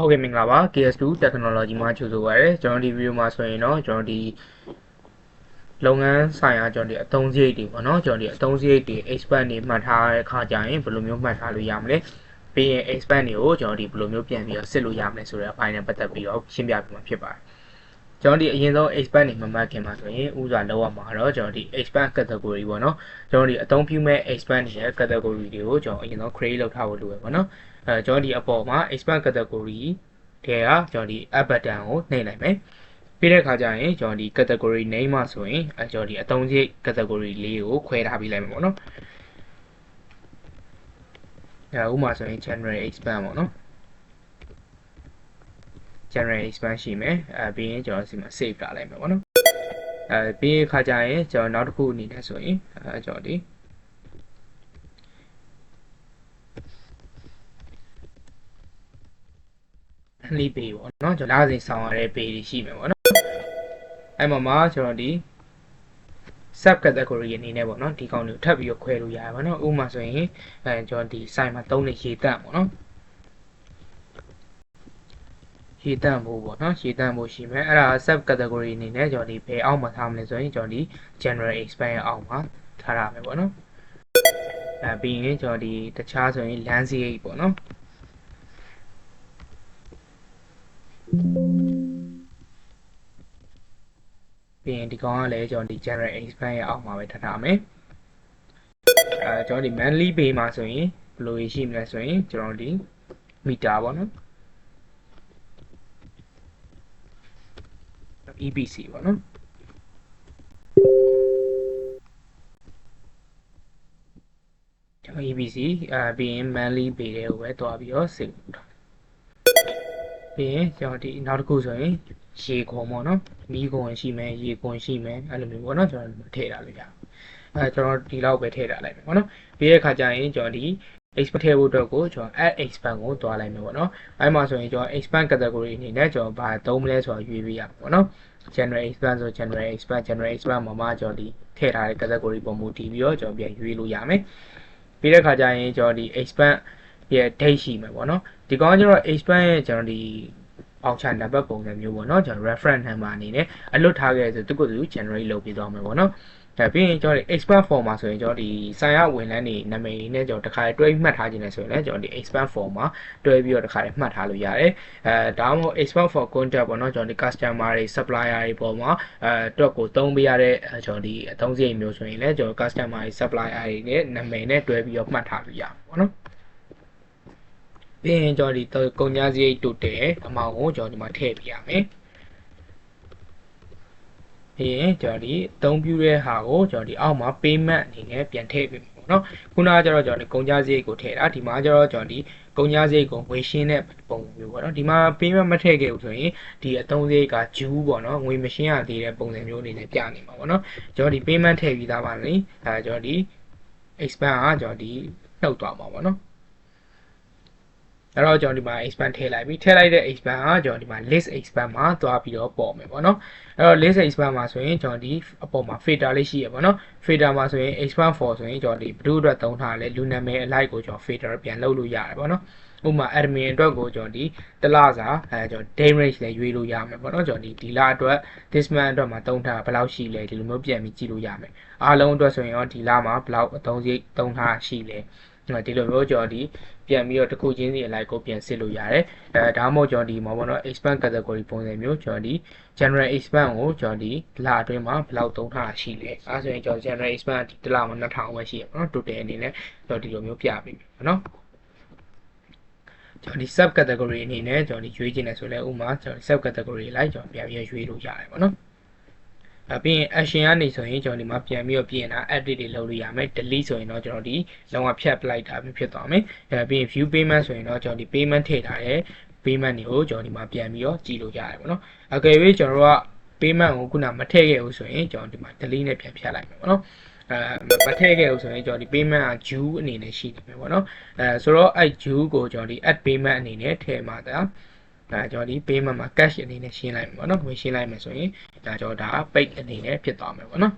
ဟုတ်ကဲ့မင်္ဂလာပါ KS2 Technology မှာကြိုဆိုပါရစေကျွန်တော်ဒီဗီဒီယိုမှာဆိုရင်တော့ကျွန်တော်ဒီလုပ်ငန်းဆိုင်ရာကျွန်တော်ဒီအသုံးစရိတ်တွေပေါ့နော်ကျွန်တော်ဒီအသုံးစရိတ်တွေ expand တွေမှတ်ထားတဲ့အခါကျရင်ဘယ်လိုမျိုးမှတ်ထားလို့ရမလဲပြီးရင် expand တွေကိုကျွန်တော်ဒီဘယ်လိုမျိုးပြန်ပြီးတော့စစ်လို့ရမလဲဆိုတဲ့အပိုင်းနဲ့ပတ်သက်ပြီးတော့ရှင်းပြပေးမှာဖြစ်ပါတယ် ကျွန်တော်ဒီအရင်ဆုံး expand တွေမမှတ်ခင်မှာဆိုရင်ဥစွာလောက်ရမှာတော့ကျွန်တော်ဒီ expand category ပေါ့နော်ကျွန်တော်ဒီအသုံးပြုမဲ့ expand ရဲ့ category တွေကိုကျွန်တော်အရင်ဆုံး create လုပ်ထားဖို့လိုရပေါ့နော်အဲကျွန်တော်ဒီအပေါ်မှာ expand category ထဲကကျွန်တော်ဒီ app button ကိုနှိပ်လိုက်မယ်ပြီးတဲ့အခါကျရင်ကျွန်တော်ဒီ category name မှာဆိုရင်အဲကျွန်တော်ဒီအသုံးစရိတ် category လေးကိုခွဲထားပေးလိုက်မယ်ပေါ့နော်အဲဥပမာဆိုရင် general expand ပေါ့နော် general expand ရှိမယ်အဲပြီးရင်ကျွန်တော်ဒီမှာ save ထားလိုက်မယ်ပေါ့နော်အဲပြီးရင်ခါကျရင်ကျွန်တော်နောက်တစ်ခုအနေနဲ့ဆိုရင်အဲကျွန်တော်ဒီလှိပေပေါ့နော်ကျွန်တော်လာစဉ်ဆောင်ရတဲ့ပေတွေရှိမယ်ပေါ့နော်အဲ့မှာမှာကျွန်တော်ဒီ sub category အနေနဲ့ပေါ့နော်ဒီကောင်တွေကိုထပ်ပြီးတော့ခွဲလို့ရတယ်ပေါ့နော်ဥပမာဆိုရင်အဲကျွန်တော်ဒီ site မှာသုံးတဲ့ရေတန့်ပေါ့နော် ရေတန့်ဖို့ပေါ့နော်ရေတန့်ဖို့ရှိမယ်အဲ့ဒါ sub category အနေနဲ့ကျွန်တော်ဒီဘယ်အောက်မှာထားမလဲဆိုရင်ကျွန်တော်ဒီ general expand ရဲ့အောက်မှာထားရမယ်ပေါ့နော်အဲပြီးရင်ကျွန်တော်ဒီတခြားဆိုရင် landscape ပေါ့နော်ပြီးရင်ဒီကောင်ကလည်းကျွန်တော်ဒီ general expand ရဲ့အောက်မှာပဲထားထားမယ်အဲကျွန်တော်ဒီ monthly pay မှာဆိုရင်ဘယ်လိုရှိမလဲဆိုရင်ကျွန်တော်ဒီ meter ပေါ့နော် EBC ပေါ့နော်ကျွန်တော် EBC အဲပြီးရင် monthly pay တွေကိုပဲတွားပြီးတော့ save လုပ်တာပြီးရင်ကျွန်တော်ဒီနောက်တစ်ခုဆိုရင်ရေခွန်ပေါ့နော်မီးခွန်ရှိမယ်ရေခွန်ရှိမယ်အဲ့လိုမျိုးပေါ့နော်ကျွန်တော်ထည့်ထားလို့ရအဲကျွန်တော်ဒီလောက်ပဲထည့်ထားလိုက်မယ်ပေါ့နော်ပြီးတဲ့အခါကျရင်ကျွန်တော်ဒီ expand ထည့်ဖို့အတွက်ကိုကျွန်တော် add expand ကိုတွားလိုက်မယ်ပေါ့နော်အဲ့မှာဆိုရင်ကျွန်တော် expand category အနေနဲ့ကျွန်တော်ဘာသုံးမလဲဆိုတော့ရွေးပေးရမှာပေါ့နော် general expand ဆို general expand general expand မှာမှကျွန်တော်ဒီထည့်ထားတဲ့ category ပုံမူတည်ပြီးတော့ကျွန်တော်ပြန်ရွေးလို့ရမယ်ပြီးတဲ့အခါကျရင်ကျွန်တော်ဒီ expand ရဲ့ date ရှိမှာပေါ့နော်ဒီကောင်ကကျွန်တော် expand ရဲ့ကျွန်တော်ဒီအောက်ချနံပါတ်ပုံစံမျိုးပေါ့နော်ကျွန်တော် reference number အနေနဲ့အလွတ်ထားခဲ့ဆိုသူကသူ generate လုပ်ပြီးသွားမယ်ပေါ့နော် ဒါပြီးရင်ကျွန်တော်ဒီ expand form မှာဆိုရင်ကျွန်တော်ဒီဆိုင်ရဝင်လန်းနေနာမည်နဲ့ကျွန်တော်တခါတွဲမှတ်ထားခြင်းနဲ့ဆိုရင်လည်းကျွန်တော်ဒီ expand form မှာတွဲပြီးတော့တခါမှတ်ထားလို့ရတယ်အဲဒါမှမဟုတ် expand for contact ပေါ့နော်ကျွန်တော်ဒီ customer တွေ supplier တွေပေါ်မှာအဲတော့ကိုသုံးပေးရတဲ့ကျွန်တော်ဒီအသုံးစရိတ်မျိုးဆိုရင်လည်းကျွန်တော် customer တွေ supplier တွေနဲ့နာမည်နဲ့တွဲပြီးတော့မှတ်ထားလို့ရပါပေါ့နော်ပြီးရင်ကျွန်တော်ဒီကုန်ကြစရိတ်တိုတယ်အမောင်ကိုကျွန်တော်ဒီမှာထည့်ပြရမယ် ပြီးရင်ကျွန်တော်ဒီအသုံးပြုတဲ့ဟာကိုကျွန်တော်ဒီအောက်မှာ payment အနေနဲ့ပြန်ထည့်ပေးမယ်ပေါ့နော်ခုနကကျတော့ကျွန်တော်ဒီကုန်ကြစရိတ်ကိုထည့်တာဒီမှာကျတော့ကျွန်တော်ဒီကုန်ကြစရိတ်ကိုငွေရှင်းတဲ့ပုံမျိုးပေါ့နော်ဒီမှာ payment မထည့်ခဲ့ဘူးဆိုရင်ဒီအသုံးစရိတ်က due ပေါ့နော်ငွေမရှင်းရသေးတဲ့ပုံစံမျိုးအနေနဲ့ပြနေမှာပေါ့နော်ကျွန်တော်ဒီ payment ထည့်ပြီးသားပါလေအဲကျွန်တော်ဒီ expand ကကျွန်တော်ဒီနှုတ်သွားမှာပေါ့နော် အဲ့တော့ကျွန်တော်ဒီမှာ expand ထည့်လိုက်ပြီထည့်လိုက်တဲ့ expand ကကျွန်တော်ဒီမှာ list expand မှာသွားပြီးတော့ပေါ်မယ်ပေါ့နော်အဲ့တော့ list expand မှာဆိုရင်ကျွန်တော်ဒီအပေါ်မှာ filter လေးရှိရပေါ့နော် filter မှာဆိုရင် expand for ဆိုရင်ကျွန်တော်ဒီဘယ်သူအတွက်သုံးထားလဲလူနာမည်အလိုက်ကိုကျွန်တော် filter ပြန်လုပ်လို့ရတယ်ပေါ့နော်ဥပမာ admin အတွက်ကိုကျွန်တော်ဒီတလစာအဲကျွန်တော် day range လည်းရွေးလို့ရမယ်ပေါ့နော်ကျွန်တော်ဒီဒီလအတွက် this month အတွက်မှာသုံးထားဘယ်လောက်ရှိလဲဒီလိုမျိုးပြန်ပြီးကြည့်လို့ရမယ်အားလုံးအတွက်ဆိုရင်ရောဒီလမှာဘယ်လောက်အသုံးစရိတ်သုံးထားရှိလဲ ဒီလိုမျိုးကျွန်တော်ဒီပြန်ပြီးတော့တစ်ခုချင်းစီအလိုက်ကိုပြန်စစ်လို့ရတယ်အဲဒါမှမဟုတ်ကျွန်တော်ဒီမှာပေါ့နော် expand category ပုံစံမျိုးကျွန်တော်ဒီ general expand ကိုကျွန်တော်ဒီလအတွင်းမှာဘယ်လောက်သုံးထားရှိလဲအဲဆိုရင်ကျွန်တော် general expand ဒီတစ်လမှာ2000ပဲရှိရပါတော့ total အနေနဲ့ကျွန်တော်ဒီလိုမျိုးပြပေးမယ်နော်ကျွန်တော်ဒီ sub category အနေနဲ့ကျွန်တော်ဒီရွေးချင်တယ်ဆိုလဲဥမာကျွန်တော် sub category လိုက်ကျွန်တော်ပြန်ပြီးရွေးလို့ရတယ်ပေါ့နော် အပြီးရင် action ကနေဆိုရင်ကျွန်တော်ဒီမှာပြန်ပြီးတော့ပြင်တာ update တွေလုပ်လို့ရမယ် delete ဆိုရင်တော့ကျွန်တော်ဒီလုံးဝဖြတ်ပလိုက်တာပဲဖြစ်သွားမယ်အဲပြီးရင် view payment ဆိုရင်တော့ကျွန်တော်ဒီ payment ထည့်ထားတဲ့ payment တွေကိုကျွန်တော်ဒီမှာပြန်ပြီးတော့ကြည့်လို့ရတယ်ပေါ့နော်အကယ်၍ကျွန်တော်တို့က payment ကိုခုနမထည့်ခဲ့ဘူးဆိုရင်ကျွန်တော်ဒီမှာ delete နဲ့ပြန်ဖြတ်လိုက်မယ်ပေါ့နော်အဲမထည့်ခဲ့ဘူးဆိုရင်ကျွန်တော်ဒီ payment က due အနေနဲ့ရှိနေမယ်ပေါ့နော်အဲဆိုတော့အဲ့ due ကိုကျွန်တော်ဒီ add payment အနေနဲ့ထည့်မှာဒါဒါကျွန်တော်ဒီ payment မှာ cash အနေနဲ့ရှင်းလိုက်မယ်ပေါ့နော်ဝင်ရှင်းလိုက်မယ်ဆိုရင် ဒါကျွန်တော်ဒါ page အနေနဲ့ဖြစ်သွားမယ်ပေါ့နော်